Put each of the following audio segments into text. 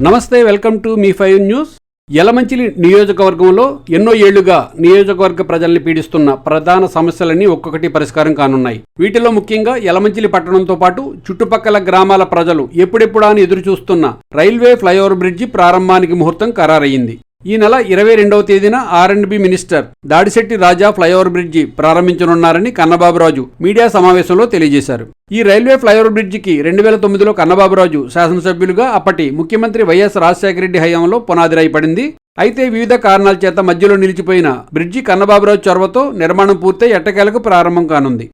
నమస్తే welcome to మీ five news. Yelamanchili నియోజకవర్గంలో ఎన్నో ఏళ్ళుగా నియోజకవర్గ ప్రజల్ని పీడిస్తున్న ప్రధాన సమస్యలన్నీ ఒక్కొక్కటి పరిష్కారం కానున్నాయి. వీటిలో ముఖ్యంగా యలమంచిలి పట్టణంతో పాటు చుట్టుపక్కల గ్రామాల ప్రజలు ఎప్పుడెప్పుడా అని ఎదురుచూస్తున్న రైల్వే ఫ్లైఓవర్ బ్రిడ్జి ప్రారంభానికి ముహూర్తం ఖరారయ్యింది. ఈ నెల ఇరవై రెండవ తేదీన R and B minister Dadisetti Raja flyover bridge ప్రారంభించనున్నారని Kannababuraju media సమావేశంలో తెలియజేశారు. ఈ రైల్వే ఫ్లైఓవర్ బ్రిడ్జికి రెండు వేల తొమ్మిదిలో కన్నబాబురాజు శాసనసభ్యులుగా అప్పటి ముఖ్యమంత్రి వైఎస్ రాజశేఖర రెడ్డి హయాంలో పునాదిరాయిపడింది అయితే వివిధ కారణాల చేత మధ్యలో నిలిచిపోయిన బ్రిడ్జి కన్నబాబురాజు చొరవతో నిర్మాణం పూర్తయి ఎట్టకేలకు ప్రారంభం కానుంది.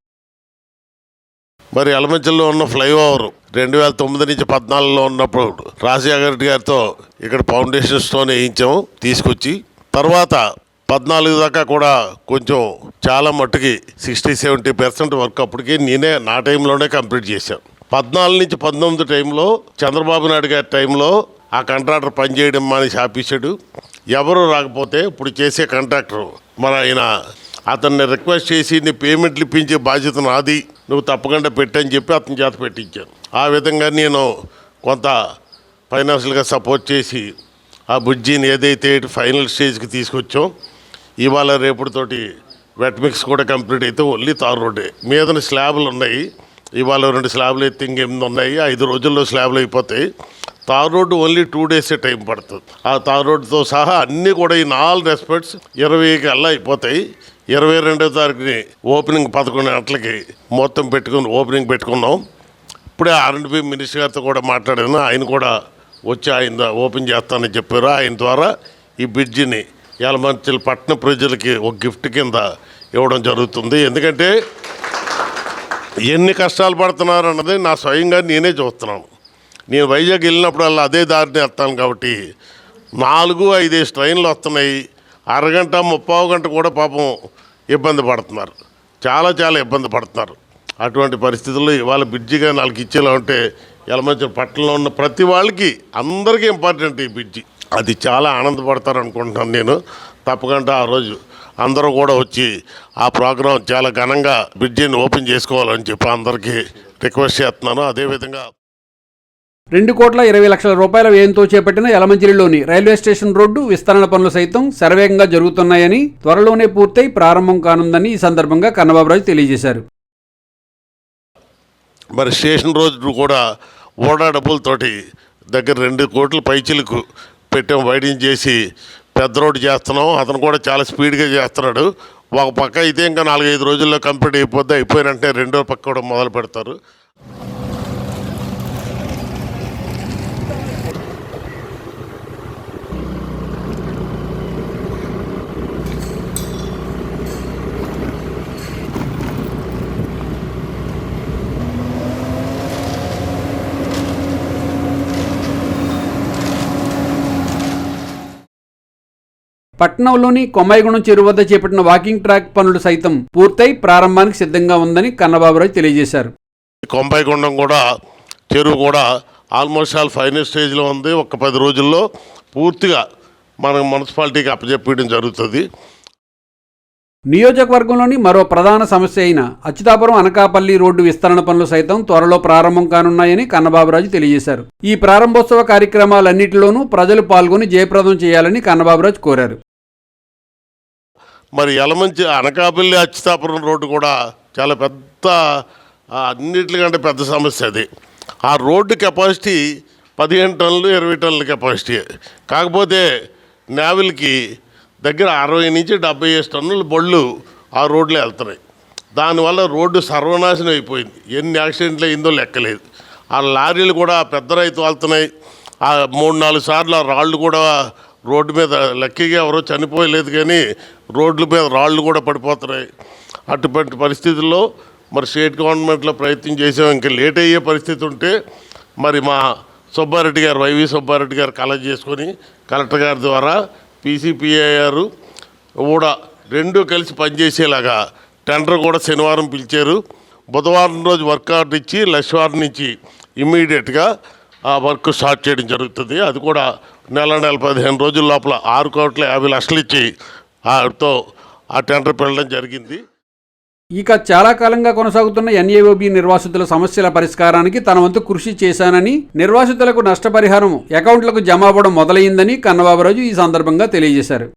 మరి అలమంచల్లో ఉన్న ఫ్లైఓవర్ రెండు వేల తొమ్మిది నుంచి పద్నాలుగులో ఉన్నప్పుడు రాజశేఖర రెడ్డి గారితో ఇక్కడ ఫౌండేషన్ స్టోన్ వేయించాము తీసుకొచ్చి. తర్వాత పద్నాలుగు దాకా కూడా కొంచెం చాలా మట్టుకి సిక్స్టీ సెవెంటీ పర్సెంట్ వర్క్ అప్పటికి నేనే నా టైంలోనే కంప్లీట్ చేశాను. పద్నాలుగు నుంచి పంతొమ్మిది టైంలో చంద్రబాబు నాయుడు గారి టైంలో ఆ కాంట్రాక్టర్ పనిచేయడం మానేసి ఆపేశాడు. ఎవరు రాకపోతే ఇప్పుడు చేసే కాంట్రాక్టర్ మన ఆయన అతన్ని రిక్వెస్ట్ చేసి నీ పేమెంట్లు ఇప్పించే బాధ్యత నాది. నువ్వు తప్పకుండా పెట్టని చెప్పి అతని చేత పెట్టించాను. ఆ విధంగా నేను కొంత ఫైనాన్షియల్గా సపోర్ట్ చేసి ఆ బుజ్జిని ఏదైతే ఫైనల్ స్టేజ్కి తీసుకొచ్చాం ఇవాళ రేపటితోటి వెట్ మిక్స్ కూడా కంప్లీట్ అయితే ఓన్లీ తార్ రోడ్డే. మీదన స్లాబ్లు ఉన్నాయి. ఇవాళ రెండు స్లాబ్లు అయితే ఇంకెనిమిది ఉన్నాయి. ఐదు రోజుల్లో స్లాబ్లు అయిపోతాయి. తార్ రోడ్డు ఓన్లీ టూ డేసే టైం పడుతుంది. ఆ తార్ రోడ్డుతో సహా అన్నీ కూడా ఈ నాలుగు రెస్పెక్ట్స్ ఇరవై కల్లా అయిపోతాయి. ఇరవై రెండో తారీఖుని ఓపెనింగ్ పదకొండు గంటలకి మొత్తం పెట్టుకుని ఓపెనింగ్ పెట్టుకున్నాం. ఇప్పుడే ఆర్ఎండ్బి మినిస్టర్ గారితో కూడా మాట్లాడాను. ఆయన కూడా వచ్చి ఆయన ఓపెన్ చేస్తానని చెప్పారు. ఆయన ద్వారా ఈ బ్రిడ్జిని యలమంచిల పట్టణ ప్రజలకి ఒక గిఫ్ట్ కింద ఇవ్వడం జరుగుతుంది. ఎందుకంటే ఎన్ని కష్టాలు పడుతున్నారు అన్నది నా స్వయంగా నేనే చూస్తున్నాను. నేను వైజాగ్ వెళ్ళినప్పుడల్లా అదే దారిని వస్తాను కాబట్టి నాలుగు ఐదేసి ట్రైన్లు వస్తున్నాయి. అరగంట ముప్పావు గంట కూడా పాపం ఇబ్బంది పడుతున్నారు. చాలా చాలా ఇబ్బంది పడుతున్నారు. అటువంటి పరిస్థితుల్లో ఇవాళ బ్రిడ్జిగా నాలుగు ఇచ్చేలా ఉంటే యలమంచి పట్టణంలో ఉన్న ప్రతి వాళ్ళకి అందరికీ ఇంపార్టెంట్ ఈ బ్రిడ్జి. అది చాలా ఆనందపడతారు అనుకుంటున్నాను నేను. తప్పకుండా ఆ రోజు అందరూ కూడా వచ్చి ఆ ప్రోగ్రాం చాలా ఘనంగా బ్రిడ్జిని ఓపెన్ చేసుకోవాలని చెప్పి అందరికీ రిక్వెస్ట్ చేస్తున్నాను. అదేవిధంగా రెండు కోట్ల ఇరవై లక్షల రూపాయల వ్యయంతో చేపట్టిన యలమంచిలిలోని రైల్వే స్టేషన్ రోడ్డు విస్తరణ పనులు సైతం శరవేగంగా జరుగుతున్నాయని త్వరలోనే పూర్తయి ప్రారంభం కానుందని ఈ సందర్భంగా కన్నబాబురాజు తెలియజేశారు. మరి స్టేషన్ రోజు కూడా ఓడా డబ్బులతోటి దగ్గర రెండు కోట్ల పైచిలకు పెట్టాం వైడింగ్ చేసి పెద్ద రోడ్డు చేస్తున్నాం. అతను కూడా చాలా స్పీడ్గా చేస్తున్నాడు. ఒక పక్క అయితే ఇంకా నాలుగైదు రోజుల్లో కంప్లీట్ అయిపోద్ది అయిపోయినంటే రెండో పక్క కూడా మొదలు పెడతారు. పట్నంలోని కొమ్మాయిగూడెం చెరువు వద్ద చేపట్టిన వాకింగ్ ట్రాక్ పనులు సైతం పూర్తయి ప్రారంభానికి సిద్ధంగా ఉందని కన్నబాబురాజు తెలియజేశారు. కొంపైకొండం కూడా చెరువు కూడా ఆల్మోస్ట్ ఆల్ ఫైనల్ స్టేజ్లో ఉంది. ఒక పది రోజుల్లో పూర్తిగా మన మున్సిపాలిటీకి అప్పచెప్పడం జరుగుతుంది. నియోజకవర్గంలోని మరో ప్రధాన సమస్య అయిన అచ్యుతాపురం అనకాపల్లి రోడ్డు విస్తరణ పనులు సైతం త్వరలో ప్రారంభం కానున్నాయని కన్నబాబురాజు తెలియజేశారు. ఈ ప్రారంభోత్సవ కార్యక్రమాలన్నింటిలోనూ ప్రజలు పాల్గొని జయప్రదం చేయాలని కన్నబాబురాజు కోరారు. మరి యలమంచి అనకాపల్లి అచ్యుతాపురం రోడ్డు కూడా చాలా పెద్ద ఆ, అన్నిటికంటే పెద్ద సమస్య అది. ఆ రోడ్డు కెపాసిటీ పదిహేను టన్నులు ఇరవై టన్నుల కెపాసిటీ. కాకపోతే నేవల్కి దగ్గర అరవై నుంచి డెబ్బై ఐదు టన్నుల బళ్ళు ఆ రోడ్లో వెళ్తున్నాయి. దానివల్ల రోడ్డు సర్వనాశనం అయిపోయింది. ఎన్ని యాక్సిడెంట్లు అయిందో లెక్కలేదు. ఆ లారీలు కూడా పెద్ద రైతు వెళ్తున్నాయి. ఆ మూడు నాలుగు సార్లు ఆ రాళ్ళు కూడా రోడ్డు మీద లక్కీగా ఎవరో చనిపోయలేదు కానీ రోడ్ల మీద రాళ్ళు కూడా పడిపోతున్నాయి. అటువంటి పరిస్థితుల్లో మరి స్టేట్ గవర్నమెంట్లో ప్రయత్నం చేసాం. ఇంకా లేట్ అయ్యే పరిస్థితి ఉంటే మరి మా సుబ్బారెడ్డి గారు వైవి సుబ్బారెడ్డి గారు కలెక్ట్ చేసుకొని కలెక్టర్ గారి ద్వారా పీసీపీఐఆర్ కూడా రెండు కలిసి పనిచేసేలాగా టెండర్ కూడా శనివారం పిలిచారు. బుధవారం రోజు వర్క్ ఆర్డర్ ఇచ్చి లక్షవారం నుంచి ఇమ్మీడియట్గా ఆ వర్క్ స్టార్ట్ చేయడం జరుగుతుంది. అది కూడా నెల నెల పదిహేను రోజుల లోపల ఆరు కోట్ల యాభై లక్షలు ఇచ్చి ఆతో ఆ టెండర్ పెట్టడం జరిగింది. ఇక చాలా కాలంగా కొనసాగుతున్న ఎన్ఏఓబి నిర్వాసితుల సమస్యల పరిష్కారానికి తన వంతు కృషి చేశానని నిర్వాసితులకు నష్టపరిహారం అకౌంట్లకు జమ అవ్వడం మొదలైందని కన్నబాబురాజు ఈ సందర్భంగా తెలియజేశారు.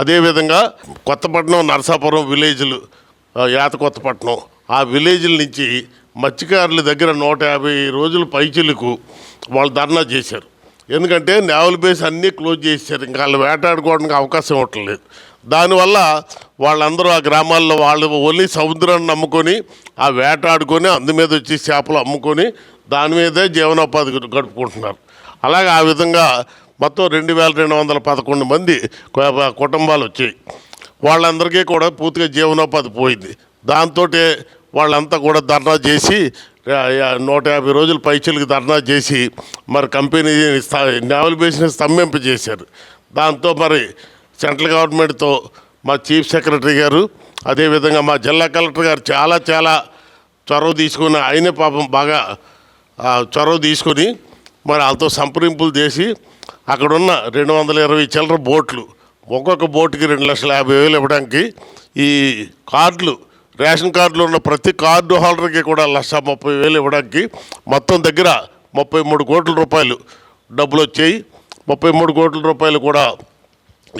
అదేవిధంగా కొత్తపట్నం నరసాపురం విలేజ్లు యాత కొత్తపట్నం ఆ విలేజ్ల నుంచి మత్స్యకారుల దగ్గర నూట యాభై రోజుల పైచిలకు వాళ్ళు ధర్నా చేశారు. ఎందుకంటే నేవల్ బేస్ అన్నీ క్లోజ్ చేశారు ఇంకా వాళ్ళు వేటాడుకోవడానికి అవకాశం ఇవ్వట్లేదు దానివల్ల వాళ్ళందరూ ఆ గ్రామాల్లో వాళ్ళు ఓన్లీ సముద్రాన్ని నమ్ముకొని ఆ వేటాడుకొని అందు మీద వచ్చి చేపలు అమ్ముకొని దాని మీదే జీవనోపాధి గడుపుకుంటున్నారు. అలాగే ఆ విధంగా మొత్తం రెండు వేల రెండు వందల పదకొండు మంది కుటుంబాలు వచ్చాయి. వాళ్ళందరికీ కూడా పూర్తిగా జీవనోపాధి పోయింది. దాంతో వాళ్ళంతా కూడా ధర్నా చేసి నూట యాభై రోజులు పైచలకి ధర్నా చేసి మరి కంపెనీ నేవల్ బేస్ని స్తంభింపజేశారు దాంతో మరి సెంట్రల్ గవర్నమెంట్తో మా చీఫ్ సెక్రటరీ గారు అదేవిధంగా మా జిల్లా కలెక్టర్ గారు చాలా చాలా చొరవ తీసుకుని ఆయనే పాపం బాగా చొరవ తీసుకొని మరి వాళ్ళతో సంప్రదింపులు చేసి అక్కడున్న రెండు వందల ఇరవై చిల్లర బోట్లు ఒక్కొక్క బోటుకి రెండు లక్షల యాభై వేలు ఇవ్వడానికి ఈ కార్డులు రేషన్ కార్డులో ఉన్న ప్రతి కార్డు హోల్డర్కి కూడా లక్ష ముప్పై వేలు ఇవ్వడానికి మొత్తం దగ్గర ముప్పై మూడు కోట్ల రూపాయలు డబ్బులు వచ్చాయి. ముప్పై మూడు కోట్ల రూపాయలు కూడా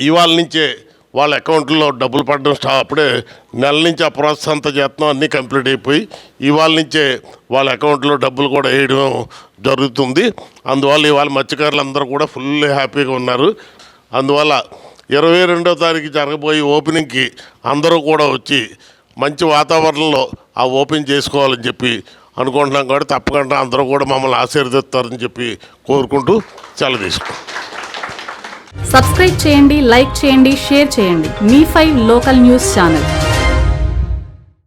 ఇవాళ నుంచే వాళ్ళ అకౌంట్లో డబ్బులు పడడం స్టా అప్పుడే నెల నుంచి ఆ ప్రాసెస్ అంతా చేస్తున్నాం అన్నీ కంప్లీట్ అయిపోయి ఇవాళ నుంచే వాళ్ళ అకౌంట్లో డబ్బులు కూడా వేయడం జరుగుతుంది. అందువల్ల ఇవాళ మత్స్యకారులు అందరూ కూడా ఫుల్ హ్యాపీగా ఉన్నారు. అందువల్ల ఇరవై రెండో తారీఖు జరగబోయే ఓపెనింగ్కి అందరూ కూడా వచ్చి మంచి వాతావరణంలో ఆ ఓపెన్ చేసుకోవాలని చెప్పి అనుకుంటున్నాం కాబట్టి తప్పకుండా అందరూ కూడా మమ్మల్ని ఆశీర్వదిస్తారని చెప్పి కోరుకుంటూ సెలవు తీసుకుంటాం సబ్స్క్రైబ్ చేయండి లైక్ చేయండి షేర్ చేయండి. మీ ఫైవ్ లోకల్ న్యూస్ ఛానల్